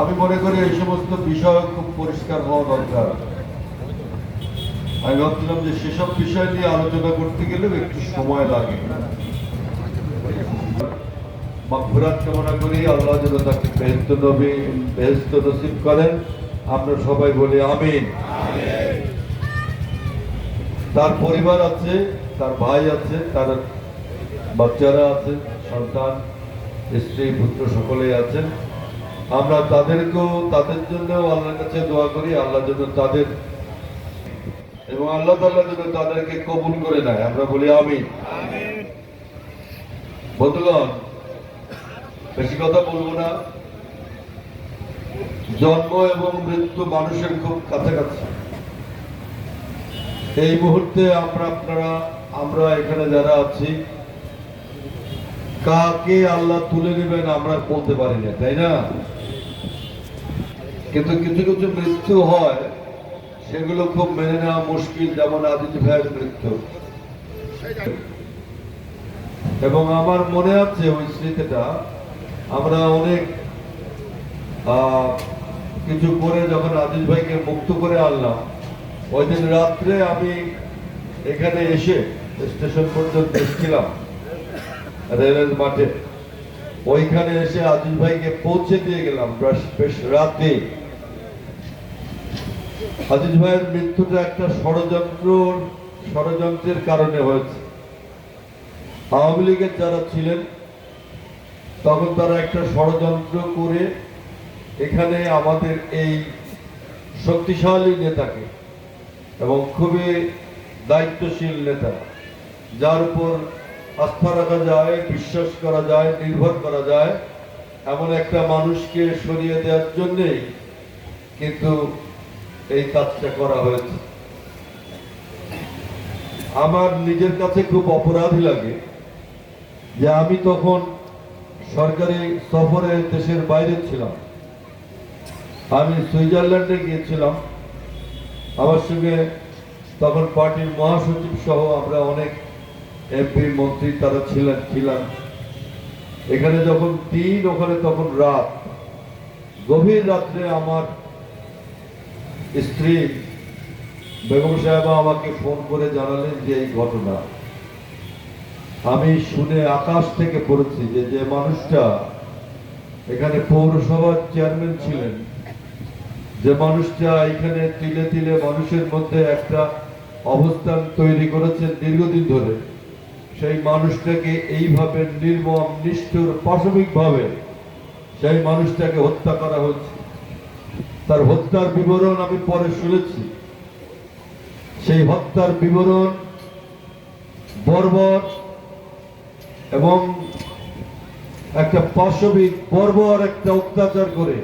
আমি মনে করি এই সমস্ত বিষয় খুব পরিষ্কার হওয়া দরকার। আমি ভাবছিলাম যে সেসব বিষয় নিয়ে আলোচনা করতে গেলেও একটু সময় লাগে। কামনা করি, আল্লাহ যেন তাকে বেহেস্ত নবী বেহেস্ত নসিব করেন। সবাই বলি তার পরিবার আছে, তার ভাই আছে, তার বাচ্চারা আছে, সন্তান, স্ত্রী, পুত্র সকলেই আছেন। আমরা তাদেরকেও তাদের জন্য আল্লাহর কাছে দোয়া করি আল্লাহ যেন তাদের এবং আল্লাহ তাল্লাহ যেন তাদেরকে কবুল করে নেয়। আমরা বলি আমিন। বন্ধুগণ বেশি কথা বলব না। জন্ম এবং মৃত্যু মানুষের খুব কাছাকাছি। এই মুহূর্তে আমরা আপনারা আমরা এখানে যারা আছি কাকে আল্লাহ তুলে নেবেন আমরা বলতে পারি না, তাই না? কিন্তু কিছু কিছু মৃত্যু হয়, সেগুলো খুব মেনে নেওয়া মুশকিল, যেমন আদিত্য ভাইয়ের মৃত্যু। এবং আমার মনে আছে ওই স্মৃতিটা, আমরা অনেক কিছু করে যখন আদিল ভাইকে মুক্ত করে আনলাম, ওই দিন রাত্রে আমি এখানে এসে স্টেশন পর্যন্ত এসেছিলাম। রেলের মাঠে। ওইখানে এসে আজিজ ভাইকে পৌঁছে দিয়ে গেলাম বেশ- রাতে। আজিজ ভাইয়ের মৃত্যুটা একটা ষড়যন্ত্র, ষড়যন্ত্রের কারণে হয়েছে। আওয়ামী লীগের যারা ছিলেন, তখন তারা একটা ষড়যন্ত্র করে এখানে আমাদের এই শক্তিশালী নেতাকে এবং খুবই দায়িত্বশীল নেতা, যার উপর আস্থা রাখা যায়, বিশ্বাস করা যায়, নির্ভর করা যায়। এমন একটা মানুষকে সরিয়ে দেওয়ার জন্যেই কিন্তু এই কাজটা করা হয়েছে। আমার নিজের কাছে খুব অপরাধী লাগে যে আমি তখন সরকারি সফরে দেশের বাইরে ছিলাম। আমি সুইজারল্যান্ডে গিয়েছিলাম। আমার সঙ্গে তখন পার্টির মহাসচিব সহ আমরা অনেক এমপি মন্ত্রী তারা ছিলেন ছিলাম এখানে যখন দিন ওখানে তখন রাত। গভীর রাত্রে আমার স্ত্রী বেগম সাহেবা আমাকে ফোন করে জানালেন যে এই ঘটনা। আমি শুনে আকাশ থেকে পড়েছি যে যে মানুষটা এখানে পৌরসভার চেয়ারম্যান ছিলেন, যে মানুষটা এখানে তিলে তিলে মানুষের মধ্যে একটা অবস্থান তৈরি করেছেন দীর্ঘদিন ধরে। সেই মানুষটাকে এইভাবে নির্মম, নিষ্ঠুর, পাশবিকভাবে সেই মানুষটাকে হত্যা করা হচ্ছে তার হত্যার বিবরণ আমি পরে শুনেছি। সেই হত্যার বিবরণ বর্বর এবং একটা পাশবিক, বর্বর একটা অত্যাচার করে